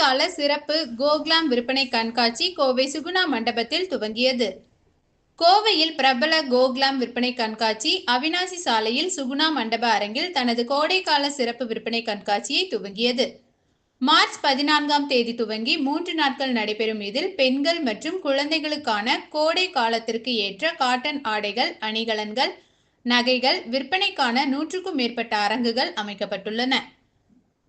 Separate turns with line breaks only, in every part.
கோடைக்கால சிறப்பு கோக்லாம் விற்பனை கண்காட்சி கோவை சுகுணா மண்டபத்தில் துவங்கியது. கோவையில் பிரபல கோக்லாம் விற்பனை கண்காட்சி அவினாசி சாலையில் சுகுணா மண்டப அரங்கில் தனது கோடைக்கால சிறப்பு விற்பனை கண்காட்சியை துவங்கியது. மார்ச் பதினான்காம் தேதி துவங்கி மூன்று நாட்கள் நடைபெறும் இதில் பெண்கள் மற்றும் குழந்தைகளுக்கான கோடை காலத்திற்கு ஏற்ற காட்டன் ஆடைகள் அணிகலன்கள் நகைகள் விற்பனைக்கான நூற்றுக்கும் மேற்பட்ட அரங்குகள் அமைக்கப்பட்டுள்ளன.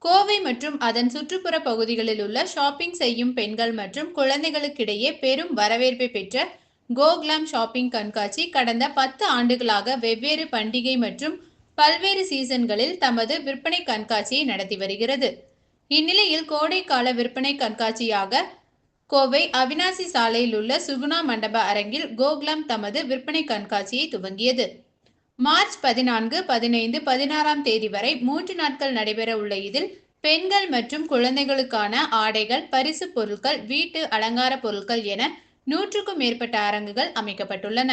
கோவை மற்றும் அதன் சுற்றுப்புற பகுதிகளில் உள்ள ஷாப்பிங் செய்யும் பெண்கள் மற்றும் குழந்தைகளுக்கிடையே பெரும் வரவேற்பை பெற்ற கோக்லாம் ஷாப்பிங் கண்காட்சி கடந்த பத்து ஆண்டுகளாக வெவ்வேறு பண்டிகை மற்றும் பல்வேறு சீசன்களில் தமது விற்பனை கண்காட்சியை நடத்தி வருகிறது. இந்நிலையில் கோடைக்கால விற்பனை கண்காட்சியாக கோவை அவினாசி சாலையில் உள்ள சுகுணா மண்டப அரங்கில் கோகுலம் தமது விற்பனை கண்காட்சியை துவங்கியது. மார்ச் பதினான்கு பதினைந்து பதினாறாம் தேதி வரை மூன்று நாட்கள் நடைபெற உள்ள இதில் பெண்கள் மற்றும் குழந்தைகளுக்கான ஆடைகள் பரிசு பொருட்கள் வீட்டு அலங்கார பொருட்கள் என நூற்றுக்கும் மேற்பட்ட அரங்குகள் அமைக்கப்பட்டுள்ளன.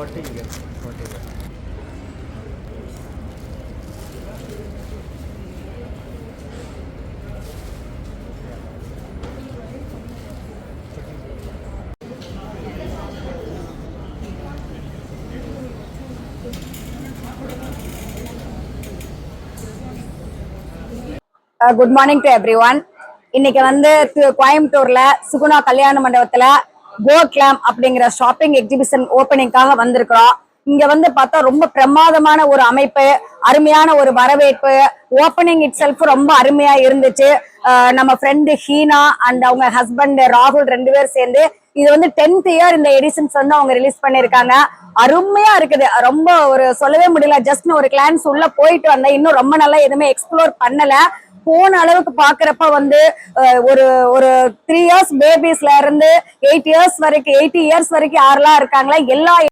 ஃபார்ட்டி இங்கே forty
good morning to everyone இன்னைக்கு வந்து கோயம்புத்தூர்ல சுகுணா கல்யாண மண்டபத்துல கோக்லாம் அப்படிங்கிற ஷாப்பிங் எக்ஸிபிஷன் ஓப்பனிங்காக வந்திருக்கிறோம். இங்க வந்து பார்த்தா ரொம்ப பிரமாதமான ஒரு அமைப்பு அருமையான ஒரு வரவேற்பு. ஓப்பனிங் இட் செல்ஃப் ரொம்ப அருமையா இருந்துச்சு. நம்ம ஃப்ரெண்டு ஹீனா அண்ட் அவங்க ஹஸ்பண்ட் ராகுல் ரெண்டு பேர் சேர்ந்து இது வந்து டென்த் இயர் இந்த எடிஷன்ஸ் வந்து அவங்க ரிலீஸ் பண்ணிருக்காங்க அருமையா இருக்குது. ரொம்ப ஒரு சொல்லவே முடியல. ஜஸ்ட் ஒரு கிளான்ஸ் உள்ள போயிட்டு வந்தேன். இன்னும் ரொம்ப நல்லா எதுவுமே எக்ஸ்ப்ளோர் பண்ணல. போன அளவுக்கு பாக்குறப்ப வந்து ஒரு ஒரு த்ரீ இயர்ஸ் பேபிஸ்ல இருந்து எயிட் இயர்ஸ் வரைக்கும் எயிட்டி இயர்ஸ் வரைக்கும் யாரெல்லாம் இருக்காங்களா எல்லா